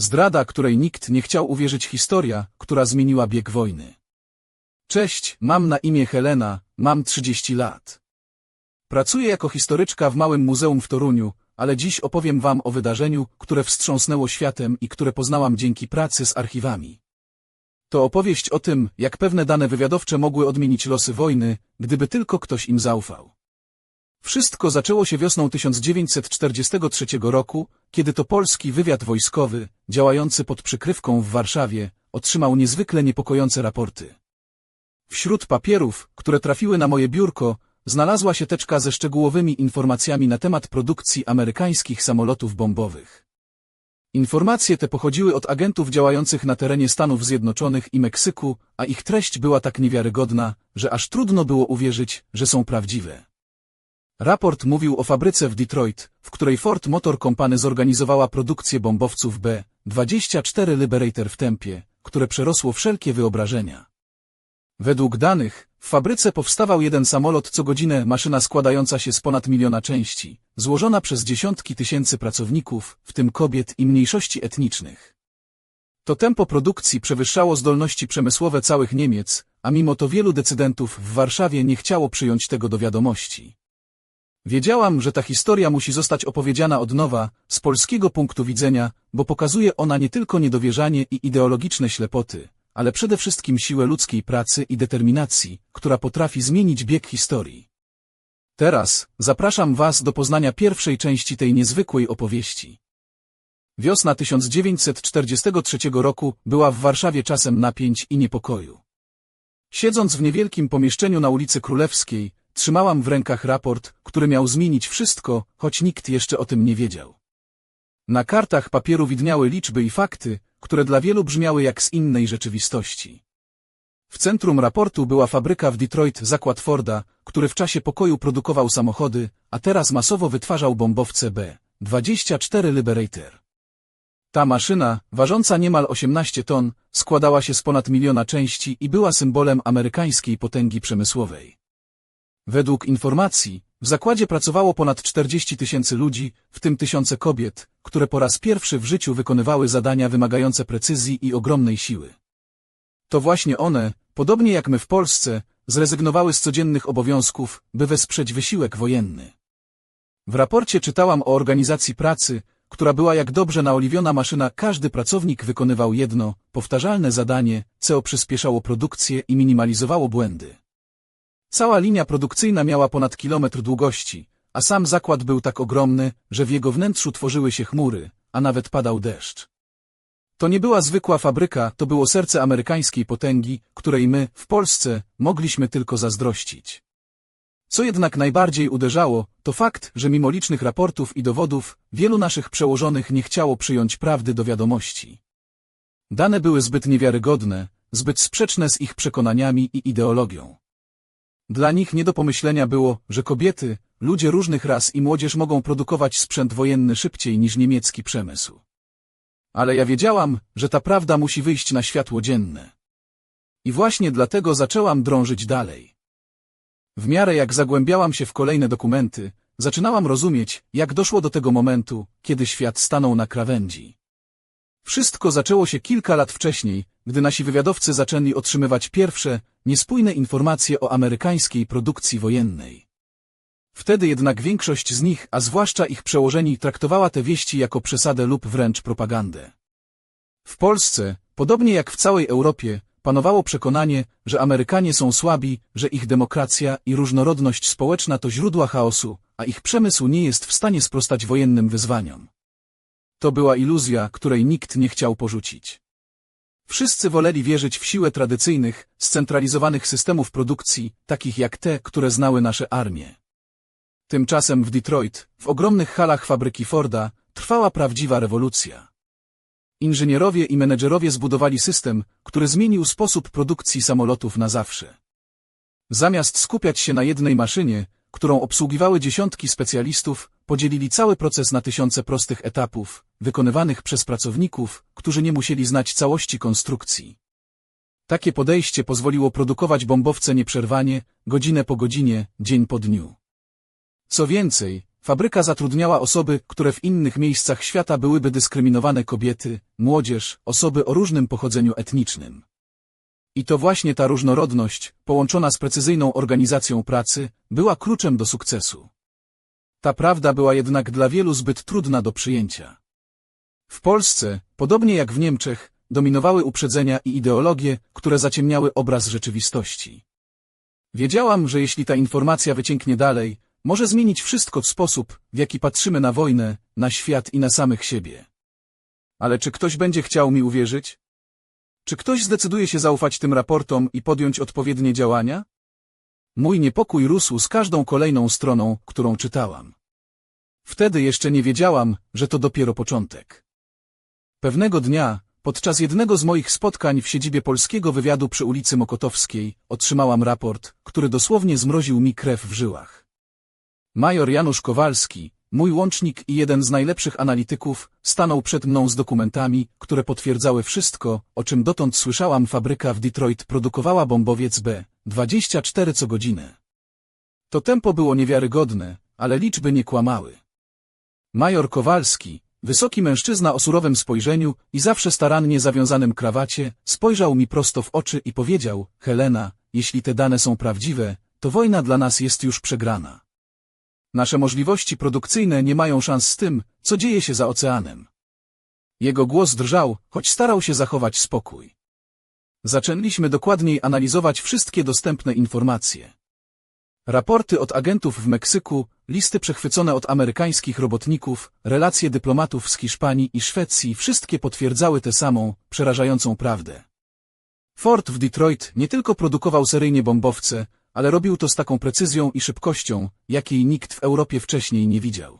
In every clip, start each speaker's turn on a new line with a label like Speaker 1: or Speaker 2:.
Speaker 1: Zdrada, której nikt nie chciał uwierzyć historia, która zmieniła bieg wojny. Cześć, mam na imię Helena, mam 30 lat. Pracuję jako historyczka w Małym Muzeum w Toruniu, ale dziś opowiem wam o wydarzeniu, które wstrząsnęło światem i które poznałam dzięki pracy z archiwami. To opowieść o tym, jak pewne dane wywiadowcze mogły odmienić losy wojny, gdyby tylko ktoś im zaufał. Wszystko zaczęło się wiosną 1943 roku, kiedy to polski wywiad wojskowy, działający pod przykrywką w Warszawie, otrzymał niezwykle niepokojące raporty. Wśród papierów, które trafiły na moje biurko, znalazła się teczka ze szczegółowymi informacjami na temat produkcji amerykańskich samolotów bombowych. Informacje te pochodziły od agentów działających na terenie Stanów Zjednoczonych i Meksyku, a ich treść była tak niewiarygodna, że aż trudno było uwierzyć, że są prawdziwe. Raport mówił o fabryce w Detroit, w której Ford Motor Company zorganizowała produkcję bombowców B-24 Liberator w tempie, które przerosło wszelkie wyobrażenia. Według danych, w fabryce powstawał jeden samolot co godzinę, maszyna składająca się z ponad miliona części, złożona przez dziesiątki tysięcy pracowników, w tym kobiet i mniejszości etnicznych. To tempo produkcji przewyższało zdolności przemysłowe całych Niemiec, a mimo to wielu decydentów w Warszawie nie chciało przyjąć tego do wiadomości. Wiedziałam, że ta historia musi zostać opowiedziana od nowa, z polskiego punktu widzenia, bo pokazuje ona nie tylko niedowierzanie i ideologiczne ślepoty, ale przede wszystkim siłę ludzkiej pracy i determinacji, która potrafi zmienić bieg historii. Teraz zapraszam Was do poznania pierwszej części tej niezwykłej opowieści. Wiosna 1943 roku była w Warszawie czasem napięć i niepokoju. Siedząc w niewielkim pomieszczeniu na ulicy Królewskiej, trzymałam w rękach raport, który miał zmienić wszystko, choć nikt jeszcze o tym nie wiedział. Na kartach papieru widniały liczby i fakty, które dla wielu brzmiały jak z innej rzeczywistości. W centrum raportu była fabryka w Detroit zakład Forda, który w czasie pokoju produkował samochody, a teraz masowo wytwarzał bombowce B-24 Liberator. Ta maszyna, ważąca niemal 18 ton, składała się z ponad miliona części i była symbolem amerykańskiej potęgi przemysłowej. Według informacji, w zakładzie pracowało ponad 40 tysięcy ludzi, w tym tysiące kobiet, które po raz pierwszy w życiu wykonywały zadania wymagające precyzji i ogromnej siły. To właśnie one, podobnie jak my w Polsce, zrezygnowały z codziennych obowiązków, by wesprzeć wysiłek wojenny. W raporcie czytałam o organizacji pracy, która była jak dobrze naoliwiona maszyna, każdy pracownik wykonywał jedno, powtarzalne zadanie, co przyspieszało produkcję i minimalizowało błędy. Cała linia produkcyjna miała ponad kilometr długości, a sam zakład był tak ogromny, że w jego wnętrzu tworzyły się chmury, a nawet padał deszcz. To nie była zwykła fabryka, to było serce amerykańskiej potęgi, której my, w Polsce, mogliśmy tylko zazdrościć. Co jednak najbardziej uderzało, to fakt, że mimo licznych raportów i dowodów, wielu naszych przełożonych nie chciało przyjąć prawdy do wiadomości. Dane były zbyt niewiarygodne, zbyt sprzeczne z ich przekonaniami i ideologią. Dla nich nie do pomyślenia było, że kobiety, ludzie różnych ras i młodzież mogą produkować sprzęt wojenny szybciej niż niemiecki przemysł. Ale ja wiedziałam, że ta prawda musi wyjść na światło dzienne. I właśnie dlatego zaczęłam drążyć dalej. W miarę jak zagłębiałam się w kolejne dokumenty, zaczynałam rozumieć, jak doszło do tego momentu, kiedy świat stanął na krawędzi. Wszystko zaczęło się kilka lat wcześniej, gdy nasi wywiadowcy zaczęli otrzymywać pierwsze, niespójne informacje o amerykańskiej produkcji wojennej. Wtedy jednak większość z nich, a zwłaszcza ich przełożeni, traktowała te wieści jako przesadę lub wręcz propagandę. W Polsce, podobnie jak w całej Europie, panowało przekonanie, że Amerykanie są słabi, że ich demokracja i różnorodność społeczna to źródła chaosu, a ich przemysł nie jest w stanie sprostać wojennym wyzwaniom. To była iluzja, której nikt nie chciał porzucić. Wszyscy woleli wierzyć w siłę tradycyjnych, scentralizowanych systemów produkcji, takich jak te, które znały nasze armie. Tymczasem w Detroit, w ogromnych halach fabryki Forda, trwała prawdziwa rewolucja. Inżynierowie i menedżerowie zbudowali system, który zmienił sposób produkcji samolotów na zawsze. Zamiast skupiać się na jednej maszynie, którą obsługiwały dziesiątki specjalistów, podzielili cały proces na tysiące prostych etapów, wykonywanych przez pracowników, którzy nie musieli znać całości konstrukcji. Takie podejście pozwoliło produkować bombowce nieprzerwanie, godzinę po godzinie, dzień po dniu. Co więcej, fabryka zatrudniała osoby, które w innych miejscach świata byłyby dyskryminowane kobiety, młodzież, osoby o różnym pochodzeniu etnicznym. I to właśnie ta różnorodność, połączona z precyzyjną organizacją pracy, była kluczem do sukcesu. Ta prawda była jednak dla wielu zbyt trudna do przyjęcia. W Polsce, podobnie jak w Niemczech, dominowały uprzedzenia i ideologie, które zaciemniały obraz rzeczywistości. Wiedziałam, że jeśli ta informacja wycieknie dalej, może zmienić wszystko w sposób, w jaki patrzymy na wojnę, na świat i na samych siebie. Ale czy ktoś będzie chciał mi uwierzyć? Czy ktoś zdecyduje się zaufać tym raportom i podjąć odpowiednie działania? Mój niepokój rósł z każdą kolejną stroną, którą czytałam. Wtedy jeszcze nie wiedziałam, że to dopiero początek. Pewnego dnia, podczas jednego z moich spotkań w siedzibie polskiego wywiadu przy ulicy Mokotowskiej, otrzymałam raport, który dosłownie zmroził mi krew w żyłach. Major Janusz Kowalski, mój łącznik i jeden z najlepszych analityków, stanął przed mną z dokumentami, które potwierdzały wszystko, o czym dotąd słyszałam. Fabryka w Detroit produkowała bombowiec B-24 co godzinę. To tempo było niewiarygodne, ale liczby nie kłamały. Major Kowalski, wysoki mężczyzna o surowym spojrzeniu i zawsze starannie zawiązanym krawacie, spojrzał mi prosto w oczy i powiedział, Helena, jeśli te dane są prawdziwe, to wojna dla nas jest już przegrana. Nasze możliwości produkcyjne nie mają szans z tym, co dzieje się za oceanem. Jego głos drżał, choć starał się zachować spokój. Zaczęliśmy dokładniej analizować wszystkie dostępne informacje. Raporty od agentów w Meksyku, listy przechwycone od amerykańskich robotników, relacje dyplomatów z Hiszpanii i Szwecji wszystkie potwierdzały tę samą, przerażającą prawdę. Ford w Detroit nie tylko produkował seryjnie bombowce, ale robił to z taką precyzją i szybkością, jakiej nikt w Europie wcześniej nie widział.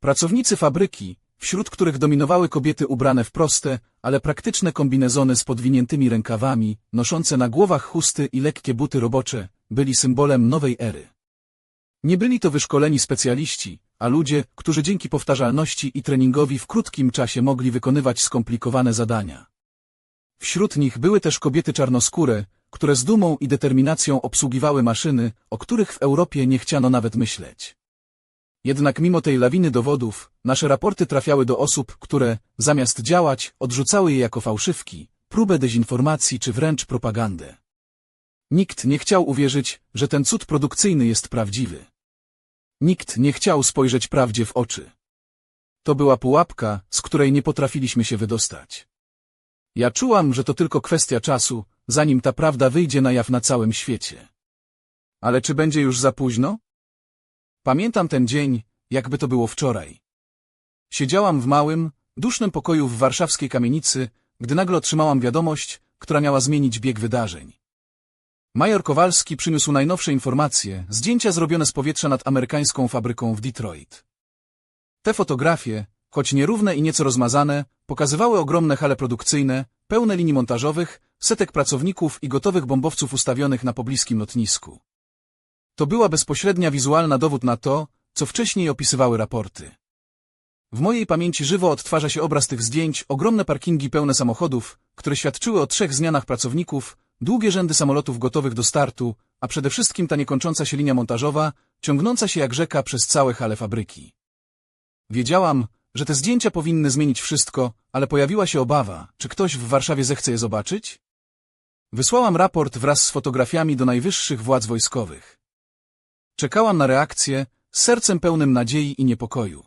Speaker 1: Pracownicy fabryki, wśród których dominowały kobiety ubrane w proste, ale praktyczne kombinezony z podwiniętymi rękawami, noszące na głowach chusty i lekkie buty robocze, byli symbolem nowej ery. Nie byli to wyszkoleni specjaliści, a ludzie, którzy dzięki powtarzalności i treningowi w krótkim czasie mogli wykonywać skomplikowane zadania. Wśród nich były też kobiety czarnoskóre, które z dumą i determinacją obsługiwały maszyny, o których w Europie nie chciano nawet myśleć. Jednak mimo tej lawiny dowodów, nasze raporty trafiały do osób, które, zamiast działać, odrzucały je jako fałszywki, próbę dezinformacji czy wręcz propagandę. Nikt nie chciał uwierzyć, że ten cud produkcyjny jest prawdziwy. Nikt nie chciał spojrzeć prawdzie w oczy. To była pułapka, z której nie potrafiliśmy się wydostać. Ja czułam, że to tylko kwestia czasu, zanim ta prawda wyjdzie na jaw na całym świecie. Ale czy będzie już za późno? Pamiętam ten dzień, jakby to było wczoraj. Siedziałam w małym, dusznym pokoju w warszawskiej kamienicy, gdy nagle otrzymałam wiadomość, która miała zmienić bieg wydarzeń. Major Kowalski przyniósł najnowsze informacje, zdjęcia zrobione z powietrza nad amerykańską fabryką w Detroit. Te fotografie, choć nierówne i nieco rozmazane, pokazywały ogromne hale produkcyjne, pełne linii montażowych, setek pracowników i gotowych bombowców ustawionych na pobliskim lotnisku. To była bezpośrednia wizualna dowód na to, co wcześniej opisywały raporty. W mojej pamięci żywo odtwarza się obraz tych zdjęć, ogromne parkingi pełne samochodów, które świadczyły o trzech zmianach pracowników, długie rzędy samolotów gotowych do startu, a przede wszystkim ta niekończąca się linia montażowa, ciągnąca się jak rzeka przez całe hale fabryki. Wiedziałam, że te zdjęcia powinny zmienić wszystko, ale pojawiła się obawa, czy ktoś w Warszawie zechce je zobaczyć? Wysłałam raport wraz z fotografiami do najwyższych władz wojskowych. Czekałam na reakcję, sercem pełnym nadziei i niepokoju.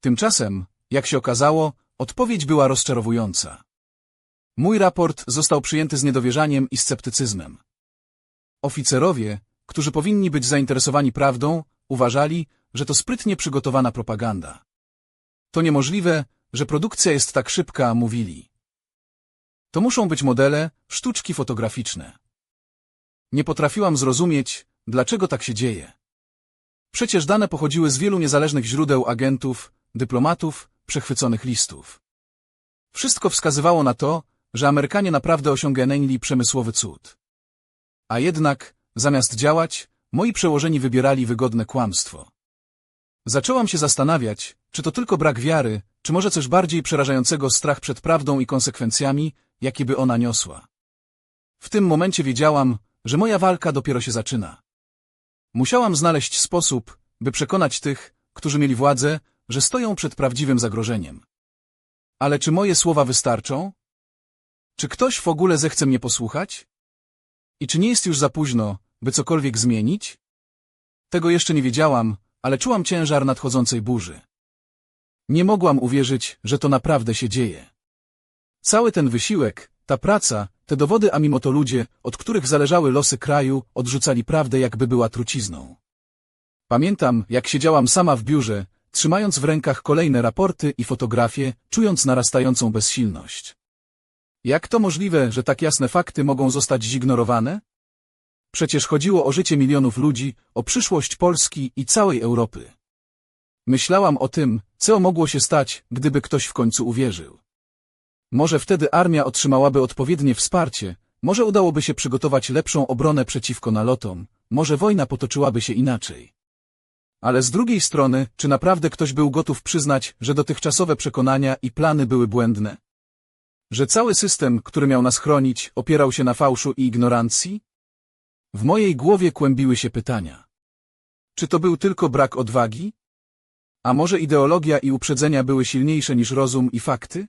Speaker 1: Tymczasem, jak się okazało, odpowiedź była rozczarowująca. Mój raport został przyjęty z niedowierzaniem i sceptycyzmem. Oficerowie, którzy powinni być zainteresowani prawdą, uważali, że to sprytnie przygotowana propaganda. To niemożliwe, że produkcja jest tak szybka, mówili. To muszą być modele, sztuczki fotograficzne. Nie potrafiłam zrozumieć, dlaczego tak się dzieje. Przecież dane pochodziły z wielu niezależnych źródeł agentów, dyplomatów, przechwyconych listów. Wszystko wskazywało na to, że Amerykanie naprawdę osiągnęli przemysłowy cud. A jednak, zamiast działać, moi przełożeni wybierali wygodne kłamstwo. Zaczęłam się zastanawiać, czy to tylko brak wiary, czy może coś bardziej przerażającego strach przed prawdą i konsekwencjami, jakie by ona niosła. W tym momencie wiedziałam, że moja walka dopiero się zaczyna. Musiałam znaleźć sposób, by przekonać tych, którzy mieli władzę, że stoją przed prawdziwym zagrożeniem. Ale czy moje słowa wystarczą? Czy ktoś w ogóle zechce mnie posłuchać? I czy nie jest już za późno, by cokolwiek zmienić? Tego jeszcze nie wiedziałam, ale czułam ciężar nadchodzącej burzy. Nie mogłam uwierzyć, że to naprawdę się dzieje. Cały ten wysiłek, ta praca, te dowody, a mimo to ludzie, od których zależały losy kraju, odrzucali prawdę, jakby była trucizną. Pamiętam, jak siedziałam sama w biurze, trzymając w rękach kolejne raporty i fotografie, czując narastającą bezsilność. Jak to możliwe, że tak jasne fakty mogą zostać zignorowane? Przecież chodziło o życie milionów ludzi, o przyszłość Polski i całej Europy. Myślałam o tym, co mogło się stać, gdyby ktoś w końcu uwierzył. Może wtedy armia otrzymałaby odpowiednie wsparcie, może udałoby się przygotować lepszą obronę przeciwko nalotom, może wojna potoczyłaby się inaczej. Ale z drugiej strony, czy naprawdę ktoś był gotów przyznać, że dotychczasowe przekonania i plany były błędne? Że cały system, który miał nas chronić, opierał się na fałszu i ignorancji? W mojej głowie kłębiły się pytania. Czy to był tylko brak odwagi? A może ideologia i uprzedzenia były silniejsze niż rozum i fakty?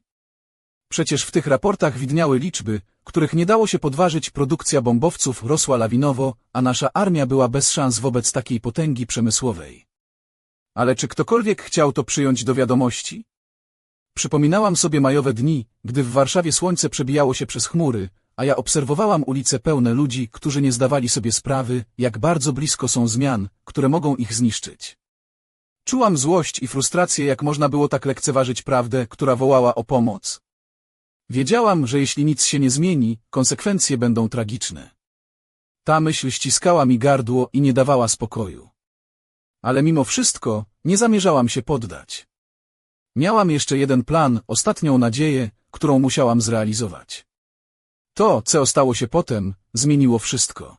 Speaker 1: Przecież w tych raportach widniały liczby, których nie dało się podważyć produkcja bombowców rosła lawinowo, a nasza armia była bez szans wobec takiej potęgi przemysłowej. Ale czy ktokolwiek chciał to przyjąć do wiadomości? Przypominałam sobie majowe dni, gdy w Warszawie słońce przebijało się przez chmury, a ja obserwowałam ulice pełne ludzi, którzy nie zdawali sobie sprawy, jak bardzo blisko są zmian, które mogą ich zniszczyć. Czułam złość i frustrację, jak można było tak lekceważyć prawdę, która wołała o pomoc. Wiedziałam, że jeśli nic się nie zmieni, konsekwencje będą tragiczne. Ta myśl ściskała mi gardło i nie dawała spokoju. Ale mimo wszystko, nie zamierzałam się poddać. Miałam jeszcze jeden plan, ostatnią nadzieję, którą musiałam zrealizować. To, co stało się potem, zmieniło wszystko.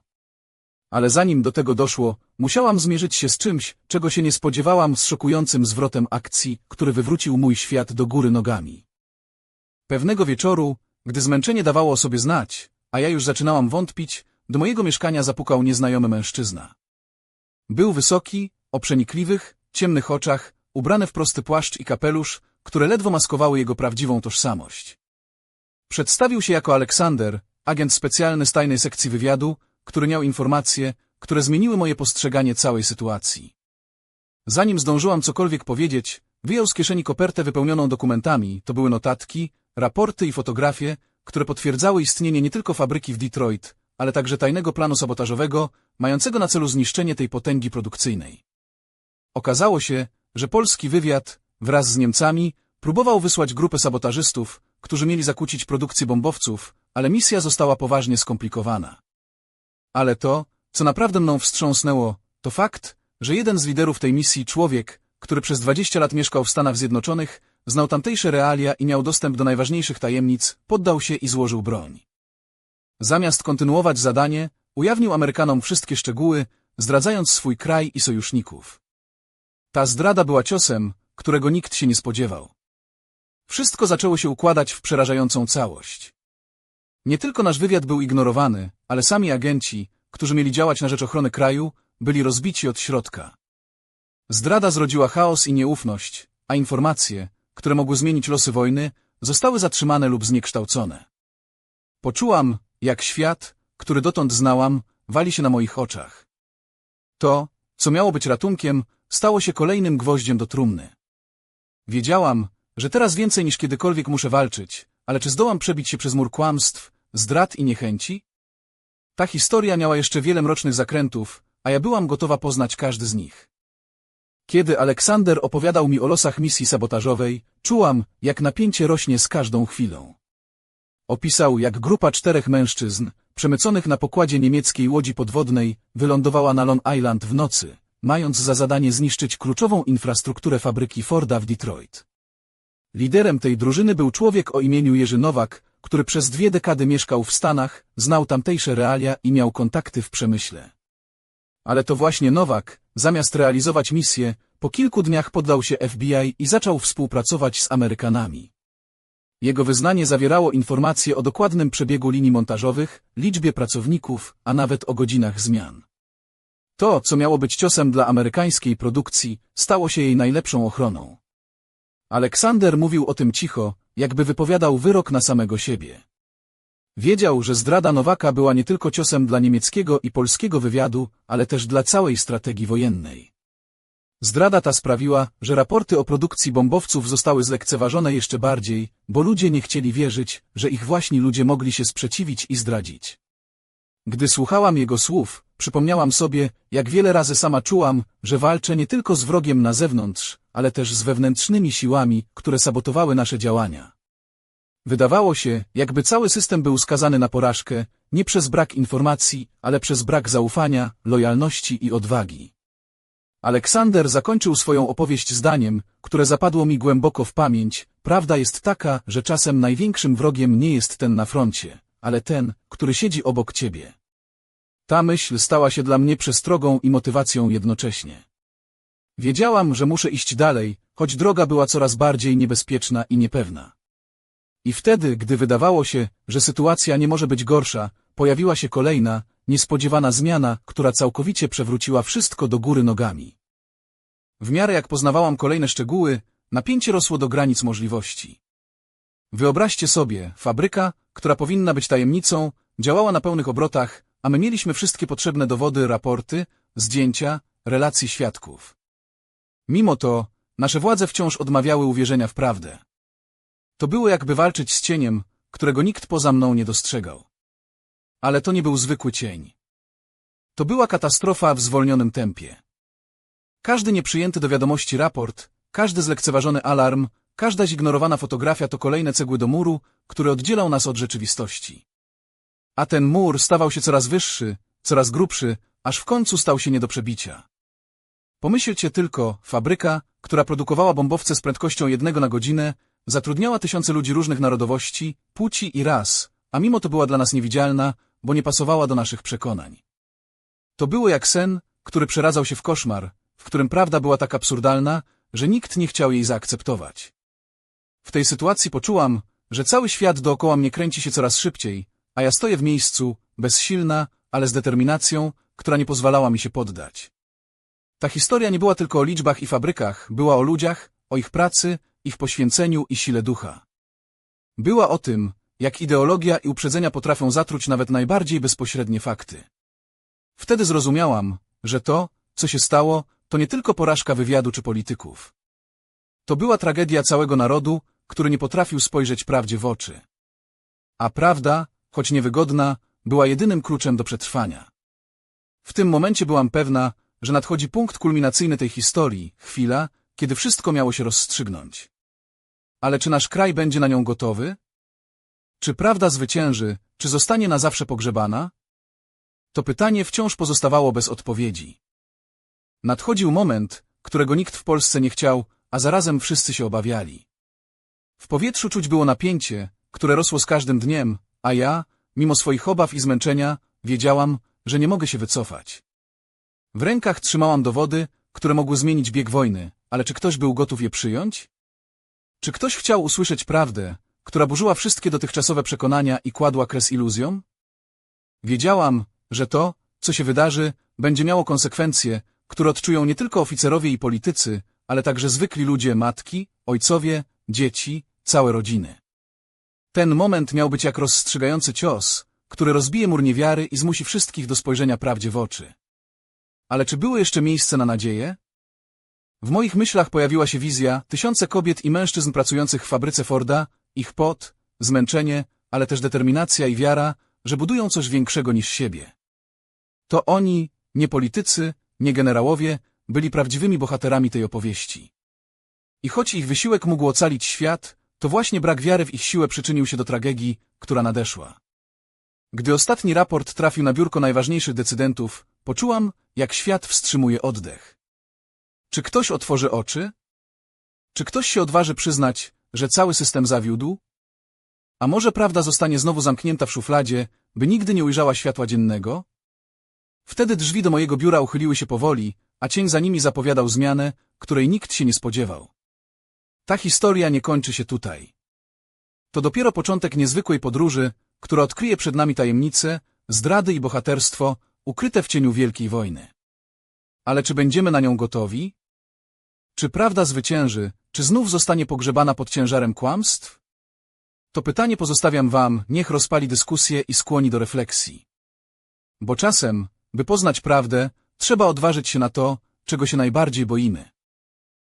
Speaker 1: Ale zanim do tego doszło, musiałam zmierzyć się z czymś, czego się nie spodziewałam z szokującym zwrotem akcji, który wywrócił mój świat do góry nogami. Pewnego wieczoru, gdy zmęczenie dawało o sobie znać, a ja już zaczynałam wątpić, do mojego mieszkania zapukał nieznajomy mężczyzna. Był wysoki, o przenikliwych, ciemnych oczach, ubrany w prosty płaszcz i kapelusz, które ledwo maskowały jego prawdziwą tożsamość. Przedstawił się jako Aleksander, agent specjalny z tajnej sekcji wywiadu, który miał informacje, które zmieniły moje postrzeganie całej sytuacji. Zanim zdążyłam cokolwiek powiedzieć, wyjął z kieszeni kopertę wypełnioną dokumentami, to były notatki, raporty i fotografie, które potwierdzały istnienie nie tylko fabryki w Detroit, ale także tajnego planu sabotażowego, mającego na celu zniszczenie tej potęgi produkcyjnej. Okazało się, że polski wywiad, wraz z Niemcami, próbował wysłać grupę sabotażystów, którzy mieli zakłócić produkcję bombowców, ale misja została poważnie skomplikowana. Ale to, co naprawdę mną wstrząsnęło, to fakt, że jeden z liderów tej misji, człowiek, który przez 20 lat mieszkał w Stanach Zjednoczonych, znał tamtejsze realia i miał dostęp do najważniejszych tajemnic, poddał się i złożył broń. Zamiast kontynuować zadanie, ujawnił Amerykanom wszystkie szczegóły, zdradzając swój kraj i sojuszników. Ta zdrada była ciosem, którego nikt się nie spodziewał. Wszystko zaczęło się układać w przerażającą całość. Nie tylko nasz wywiad był ignorowany, ale sami agenci, którzy mieli działać na rzecz ochrony kraju, byli rozbici od środka. Zdrada zrodziła chaos i nieufność, a informacje, które mogły zmienić losy wojny, zostały zatrzymane lub zniekształcone. Poczułam, jak świat, który dotąd znałam, wali się na moich oczach. To, co miało być ratunkiem, stało się kolejnym gwoździem do trumny. Wiedziałam, że teraz więcej niż kiedykolwiek muszę walczyć, ale czy zdołam przebić się przez mur kłamstw, zdrad i niechęci? Ta historia miała jeszcze wiele mrocznych zakrętów, a ja byłam gotowa poznać każdy z nich. Kiedy Aleksander opowiadał mi o losach misji sabotażowej, czułam, jak napięcie rośnie z każdą chwilą. Opisał, jak grupa czterech mężczyzn, przemyconych na pokładzie niemieckiej łodzi podwodnej, wylądowała na Long Island w nocy, mając za zadanie zniszczyć kluczową infrastrukturę fabryki Forda w Detroit. Liderem tej drużyny był człowiek o imieniu Jerzy Nowak, który przez dwie dekady mieszkał w Stanach, znał tamtejsze realia i miał kontakty w przemyśle. Ale to właśnie Nowak, zamiast realizować misję, po kilku dniach poddał się FBI i zaczął współpracować z Amerykanami. Jego wyznanie zawierało informacje o dokładnym przebiegu linii montażowych, liczbie pracowników, a nawet o godzinach zmian. To, co miało być ciosem dla amerykańskiej produkcji, stało się jej najlepszą ochroną. Aleksander mówił o tym cicho, jakby wypowiadał wyrok na samego siebie. Wiedział, że zdrada Nowaka była nie tylko ciosem dla niemieckiego i polskiego wywiadu, ale też dla całej strategii wojennej. Zdrada ta sprawiła, że raporty o produkcji bombowców zostały zlekceważone jeszcze bardziej, bo ludzie nie chcieli wierzyć, że ich właśnie ludzie mogli się sprzeciwić i zdradzić. Gdy słuchałam jego słów, przypomniałam sobie, jak wiele razy sama czułam, że walczę nie tylko z wrogiem na zewnątrz, ale też z wewnętrznymi siłami, które sabotowały nasze działania. Wydawało się, jakby cały system był skazany na porażkę, nie przez brak informacji, ale przez brak zaufania, lojalności i odwagi. Aleksander zakończył swoją opowieść zdaniem, które zapadło mi głęboko w pamięć. Prawda jest taka, że czasem największym wrogiem nie jest ten na froncie, ale ten, który siedzi obok ciebie. Ta myśl stała się dla mnie przestrogą i motywacją jednocześnie. Wiedziałam, że muszę iść dalej, choć droga była coraz bardziej niebezpieczna i niepewna. I wtedy, gdy wydawało się, że sytuacja nie może być gorsza, pojawiła się kolejna, niespodziewana zmiana, która całkowicie przewróciła wszystko do góry nogami. W miarę jak poznawałam kolejne szczegóły, napięcie rosło do granic możliwości. Wyobraźcie sobie, fabryka, która powinna być tajemnicą, działała na pełnych obrotach, a my mieliśmy wszystkie potrzebne dowody, raporty, zdjęcia, relacje świadków. Mimo to, nasze władze wciąż odmawiały uwierzenia w prawdę. To było jakby walczyć z cieniem, którego nikt poza mną nie dostrzegał. Ale to nie był zwykły cień. To była katastrofa w zwolnionym tempie. Każdy nieprzyjęty do wiadomości raport, każdy zlekceważony alarm, każda zignorowana fotografia to kolejne cegły do muru, który oddzielał nas od rzeczywistości. A ten mur stawał się coraz wyższy, coraz grubszy, aż w końcu stał się nie do przebicia. Pomyślcie tylko, fabryka, która produkowała bombowce z prędkością jednego na godzinę, zatrudniała tysiące ludzi różnych narodowości, płci i ras, a mimo to była dla nas niewidzialna, bo nie pasowała do naszych przekonań. To było jak sen, który przeradzał się w koszmar, w którym prawda była tak absurdalna, że nikt nie chciał jej zaakceptować. W tej sytuacji poczułam, że cały świat dookoła mnie kręci się coraz szybciej, a ja stoję w miejscu, bezsilna, ale z determinacją, która nie pozwalała mi się poddać. Ta historia nie była tylko o liczbach i fabrykach, była o ludziach, o ich pracy, ich poświęceniu i sile ducha. Była o tym, jak ideologia i uprzedzenia potrafią zatruć nawet najbardziej bezpośrednie fakty. Wtedy zrozumiałam, że to, co się stało, to nie tylko porażka wywiadu czy polityków. To była tragedia całego narodu, który nie potrafił spojrzeć prawdzie w oczy. A prawda, choć niewygodna, była jedynym kluczem do przetrwania. W tym momencie byłam pewna, że nadchodzi punkt kulminacyjny tej historii, chwila, kiedy wszystko miało się rozstrzygnąć. Ale czy nasz kraj będzie na nią gotowy? Czy prawda zwycięży, czy zostanie na zawsze pogrzebana? To pytanie wciąż pozostawało bez odpowiedzi. Nadchodził moment, którego nikt w Polsce nie chciał, a zarazem wszyscy się obawiali. W powietrzu czuć było napięcie, które rosło z każdym dniem, a ja, mimo swoich obaw i zmęczenia, wiedziałam, że nie mogę się wycofać. W rękach trzymałam dowody, które mogły zmienić bieg wojny, ale czy ktoś był gotów je przyjąć? Czy ktoś chciał usłyszeć prawdę, która burzyła wszystkie dotychczasowe przekonania i kładła kres iluzjom? Wiedziałam, że to, co się wydarzy, będzie miało konsekwencje, które odczują nie tylko oficerowie i politycy, ale także zwykli ludzie, matki, ojcowie, dzieci, całe rodziny. Ten moment miał być jak rozstrzygający cios, który rozbije mur niewiary i zmusi wszystkich do spojrzenia prawdzie w oczy. Ale czy było jeszcze miejsce na nadzieję? W moich myślach pojawiła się wizja tysiące kobiet i mężczyzn pracujących w fabryce Forda, ich pot, zmęczenie, ale też determinacja i wiara, że budują coś większego niż siebie. To oni, nie politycy, nie generałowie, byli prawdziwymi bohaterami tej opowieści. I choć ich wysiłek mógł ocalić świat, to właśnie brak wiary w ich siłę przyczynił się do tragedii, która nadeszła. Gdy ostatni raport trafił na biurko najważniejszych decydentów, poczułam, jak świat wstrzymuje oddech. Czy ktoś otworzy oczy? Czy ktoś się odważy przyznać, że cały system zawiódł? A może prawda zostanie znowu zamknięta w szufladzie, by nigdy nie ujrzała światła dziennego? Wtedy drzwi do mojego biura uchyliły się powoli, a cień za nimi zapowiadał zmianę, której nikt się nie spodziewał. Ta historia nie kończy się tutaj. To dopiero początek niezwykłej podróży, która odkryje przed nami tajemnice, zdrady i bohaterstwo, ukryte w cieniu Wielkiej Wojny. Ale czy będziemy na nią gotowi? Czy prawda zwycięży, czy znów zostanie pogrzebana pod ciężarem kłamstw? To pytanie pozostawiam wam, niech rozpali dyskusję i skłoni do refleksji. Bo czasem, by poznać prawdę, trzeba odważyć się na to, czego się najbardziej boimy.